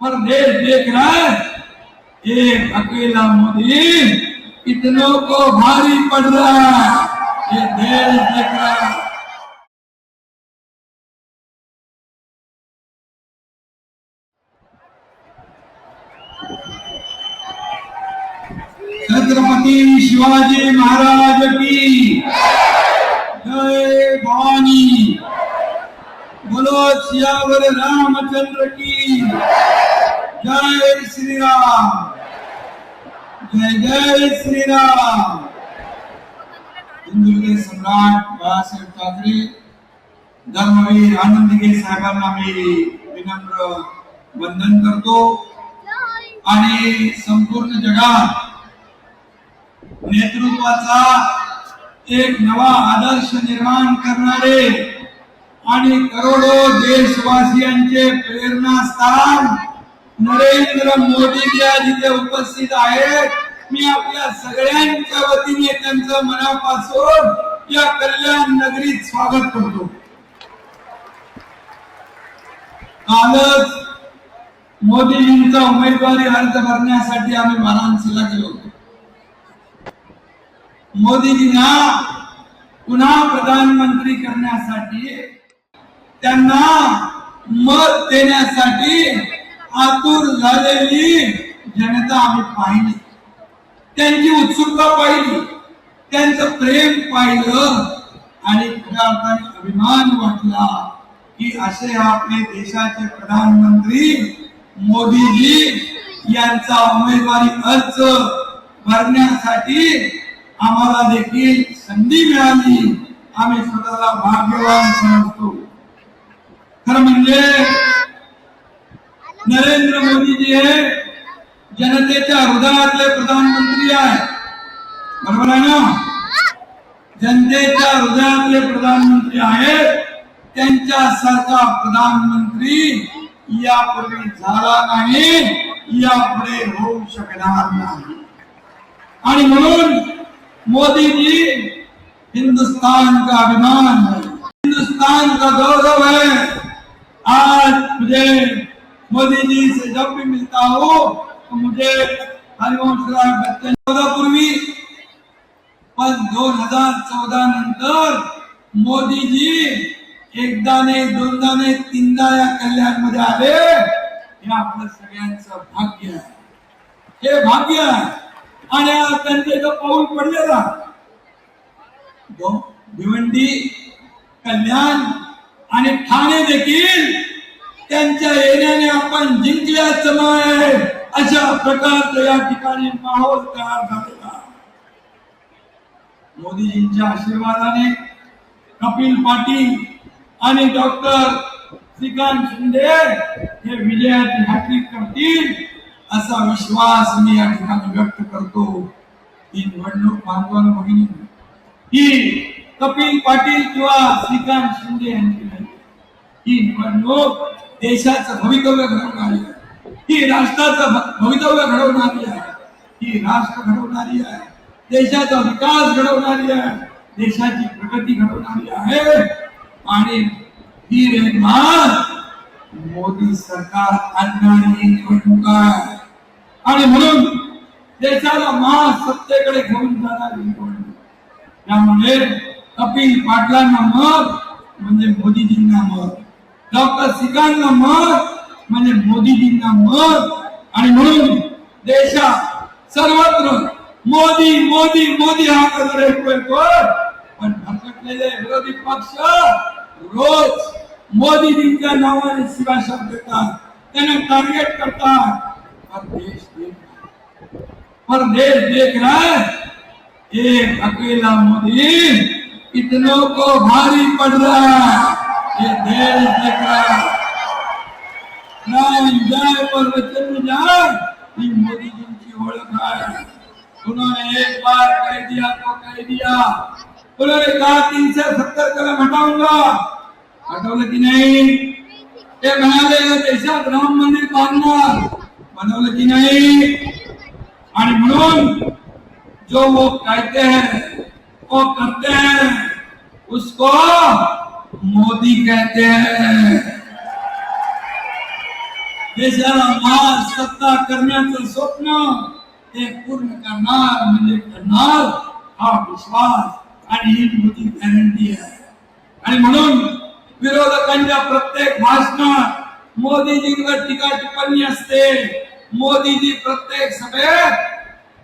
पर देश देख रहा है। एक अकेला मोदी कितनों को भारी पड़ रहा है। ये देश देख रहा है। छत्रपति शिवाजी महाराज की जय भवानी। बोलो सियावर रामचंद्र की। जय श्रीराम। जय जय श्रीराम। हिंदुले सम्राट बाळासाहेब ठाकरे धर्मवीर आनंदगे साहेबांना मी विनम्र वंदन करतो. आणि संपूर्ण जगात नेतृत्वाचा एक नवा आदर्श निर्माण करणारे आणि करोडो देशवासियांचे प्रेरणास्थान नरेंद्र मोदी आज इथे उपस्थित आहेत. मी आपल्या सगळ्यांच्या वतीने त्यांचं मनापासून या कल्याण नगरीत स्वागत करतो. कालच मोदीजींचा उमेदवारी अर्ज भरण्यासाठी आम्ही वाराणसीला गेलो होतो. मोदीजींना पुन्हा प्रधानमंत्री करण्यासाठी त्यांना मत देण्यासाठी आतुर झालेली जनता आम्ही पाहिली. त्यांची उत्सुकता पाहिली. त्यांचं प्रेम पाहिलं. आणि खऱ्या अर्थाने अभिमान वाटला की असे आपले देशाचे प्रधानमंत्री मोदीजी यांचा उमेदवारी अर्ज भरण्यासाठी आम्हाला देखील संधी मिळाली. आम्ही स्वतःला भाग्यवान समजतो. खरं म्हणजे नरेंद्र मोदी जी हे जनतेच्या हृदयातले प्रधानमंत्री आहे बरोबर आहे ना? जनतेच्या हृदयातले प्रधानमंत्री आहेत. त्यांच्यासारखा प्रधानमंत्री यापूर्वी झाला नाही यापुढे होऊ शकणार नाही. आणि म्हणून मोदीजी हिंदुस्तान का अभिमान है हिंदुस्तान का गौरव है आज मुझे मोदी जी से जब भी मिलता हूँ तो मुझे हरिवंश राय बच्चन चौदह पूर्वी पण दोन हजार चौदा नंतर मोदीजी एकदा नाही दोनदा नाही तीनदा या कल्याणमध्ये आले हे आपलं सगळ्यांचं भाग्य आहे. हे भाग्य आहे. आणि त्यांचे जो पाऊल पडलेला भिवंडी कल्याण आणि ठाणे देखील त्यांच्या येण्याने आपण जिंकल्याचं आहे अशा प्रकारचं या ठिकाणी माहोल तयार झालेला मोदीजींच्या आशीर्वादाने कपिल पाटील आणि डॉक्टर श्रीकांत शिंदे हे विजयाची हॅट्रिक करतील असा विश्वास मी या ठिकाणी व्यक्त करतो. ही निवडणूक बांधवान मोहिनी ही कपिल पाटील किंवा श्रीकांत शिंदे यांची नाही. ही निवडणूक देशाचं भवितव्य घडवणारी आहे. ही राष्ट्राचं भवितव्य घडवणारी आहे. ही राष्ट्र घडवणारी आहे. देशाचा विकास घडवणारी आहे. देशाची प्रगती घडवणारी आहे. आणि ही रेखा मोदी सरकार आणणारी निवडणूक आहे. आणि म्हणून देशाला महासत्तेकडे घेऊन जाणारी निवडणूक. त्यामुळे कपिल पाटलांना मत म्हणजे मोदीजींना मत. डॉक्टर सिकांना मत म्हणजे मोदीजींना मत. आणि म्हणून देशात सर्वत्र मोदी मोदी मोदी हा कलर ऐकू पण भटकलेले विरोधी पक्ष रोज मोदीजींच्या नावाने शिवा शब्द देतात. त्यांना टार्गेट करतात. पर देश देख पर देश देख रहा है. एक अकेला मोदी इतनों को भारी पड़ रहा है. ये देश देख रहा राम जाए पर वचन जाए ही मोदी जी की ओळख है। उन्होंने एक बार कह दिया तो कह दिया उन्होंने कहा तीन से सत्तर कलम हटाऊँगा? हटवलं की नाही। ते म्हणाले देशात राम मंदिर बांधणार बनवलं की नाही। आणि जो वो कहते हैं, वो करते हैं, उसको मोदी कहते हैं देशाला मार सत्ता करण्याचं स्वप्न ते पूर्ण करणार म्हणजे करणार हा विश्वास आणि ही मोठी गॅरंटी आहे आणि म्हणून विरोधकांच्या प्रत्येक भाषणात मोदीजींवर टीका टिप्पणी असते. मोदीजी प्रत्येक सभेत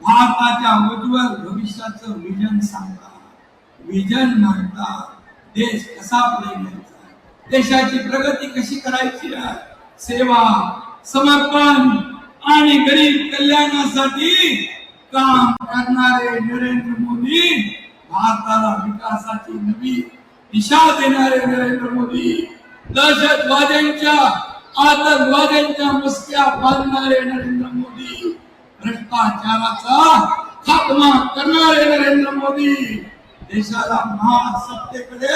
भारताच्या उज्ज्वल भविष्याचं विजन सांगतात विजन मांडतात. देश कसा पुढे न्यायचा देशाची प्रगती कशी करायची? सेवा समर्पण आणि गरीब कल्याणासाठी काम करणारे नरेंद्र मोदी भारताला विकासाची नवी दिशा देणारे नरेंद्र मोदी. दहशतवाद्यांच्या आतंकवाद्यांच्या मुसक्या बांधणारे नरेंद्र मोदी. भ्रष्टाचाराचा खात्मा करणारे नरेंद्र मोदी. देशाला महासत्तेकडे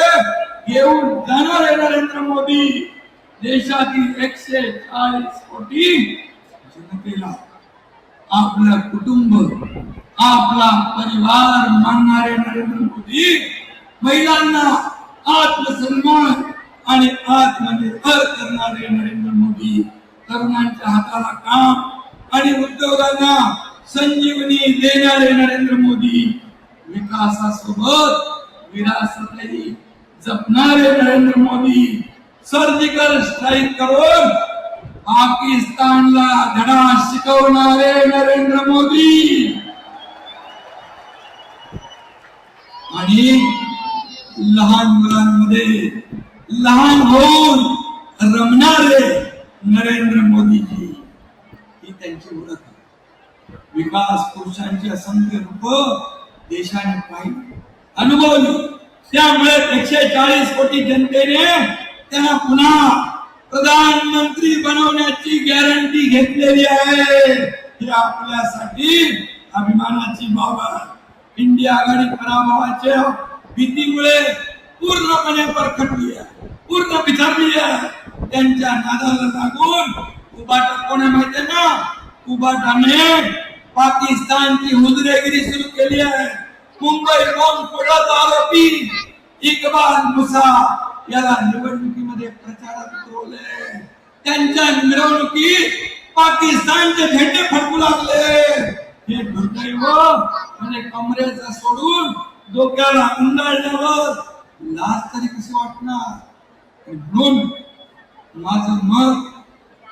घेऊन जाणारे नरेंद्र मोदी. देशातील एकशे चाळीस कोटी जनतेला आपलं कुटुंब आपला परिवार मानणारे नरेंद्र मोदी. महिलांना आत्मसन्मान आणि आत्मनिर्भर करणारे नरेंद्र मोदी. तरुणांच्या हाताला काम आणि उद्योगांना संजीवनी देणारे नरेंद्र मोदी. विकासासोबत विरासतही जपणारे नरेंद्र मोदी सर्जिकल स्ट्राईक करून पाकिस्तानला धडा शिकवणारे नरेंद्र मोदी. आणि लहान मुलांमध्ये लहान होऊन रमणारे नरेंद्र मोदीजी ही त्यांची ओळख विकास पुरुषांची असंख्य रूप देशाने पाहिली अनुभवली त्यामुळे एकशे चाळीस कोटी जनतेने त्यांना पुन्हा प्रधानमंत्री बनवण्याची गॅरंटी घेतलेली आहे. ही आपल्यासाठी अभिमानाची बाब आहे. इंडिया आघाडी पराभवाच्या भीतीमुळे पूर्णपणे परखटली आहे. पूर्ण बिथरली आहे. त्यांच्या नादाला लागून उबाटा कोणा माहिती ना? उबाटाने पाकिस्तानची हुजरेगिरी सुरू केली आहे मुंबई बॉम्ब फोडत आरोपी? इकबाल मुसा। याला निवडणुकीमध्ये प्रचारात उतरवले त्यांच्या मिरवणुकीत पाकिस्तानचे झेंडे फडकू लागले। हे दुर्दैव म्हणजे कमरेचं सोडून डोक्याला उंडाळल्यावर लाज तरी कशी वाटणार? म्हणून माझं मत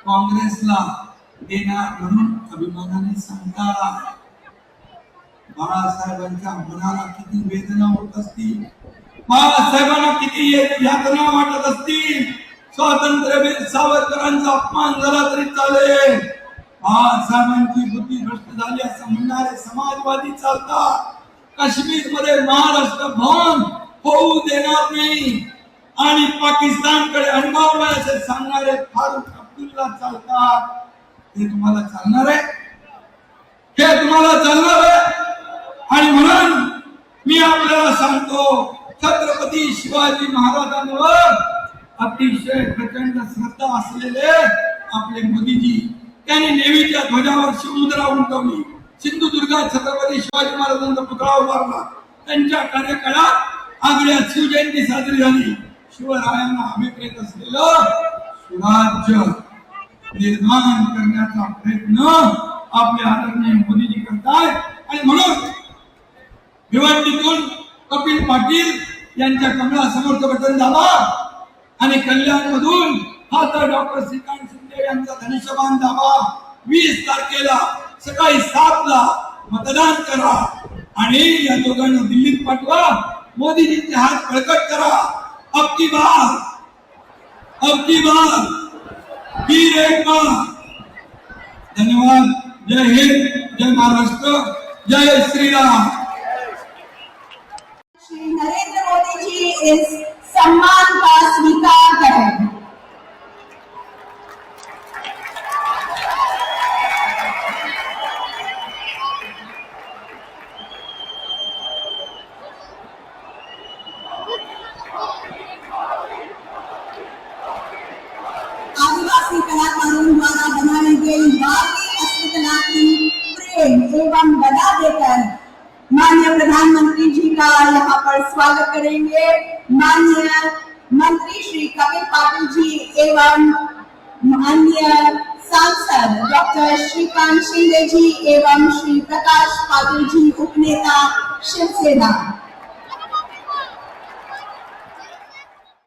काँग्रेसला देणार म्हणून अभिमानाने सांगता बाळासाहेबांच्या मनाला किती वेदना होत असतील? बाळासाहेबांना किती यातना वाटत असतील? स्वातंत्र्यवीर सावरकरांचा अपमान झाला तरी चालेल. बाळासाहेबांची बुद्धी भ्रष्ट झाली असं म्हणणारे समाजवादी चालतात. काश्मीरमध्ये महाराष्ट्र भवन होऊ देणार नाही. आणि पाकिस्तानकडे अनुभव असे सांगणारे फारुख अब्दुल्ला चालतात. हे तुम्हाला चालणार आहे. हे तुम्हाला चालणार आहे. आणि म्हणून मी आपल्याला सांगतो छत्रपती शिवाजी महाराजांवर अतिशय प्रचंड श्रद्धा असलेले आपले मोदीजी त्यांनी नेहमीच्या ध्वजावर शिवमुद्रा उमटवली. सिंधुदुर्गात छत्रपती शिवाजी महाराजांचा पुतळा उभारला. त्यांच्या कार्यकाळात आग्र्यात शिवजयंती साजरी झाली. शिवरायांना अभिप्रेत असलेलं सुराज्य. निर्माण करण्याचा प्रयत्न आपले आदरणीय मोदीजी करतायत आणि म्हणून भिवंडीतून कपिल पाटील यांच्या कमळासमोरचं बटन दाबा आणि कल्याण मधून हा तर डॉक्टर श्रीकांत शिंदे यांचा धनुष्यबाण दाबा वीस तारखेला सकाळी सात ला मतदान करा. आणि या दोघांना दिल्लीत पाठवा. मोदीजींचे हात बळकट करा. अबकी बार अबकी बार. फिर एक माँ धन्यवाद. जय हिंद जय महाराष्ट्र जय श्रीराम. श्री नरेंद्र मोदी जी इस सम्मान का स्वीकार करें। करेंगे माननीय मंत्री श्री कपिल पाटिल जी एवं माननीय सांसद डॉक्टर श्रीकांत शिंदे जी एवं श्री प्रकाश पाटिल जी उपनेता शिवसेना।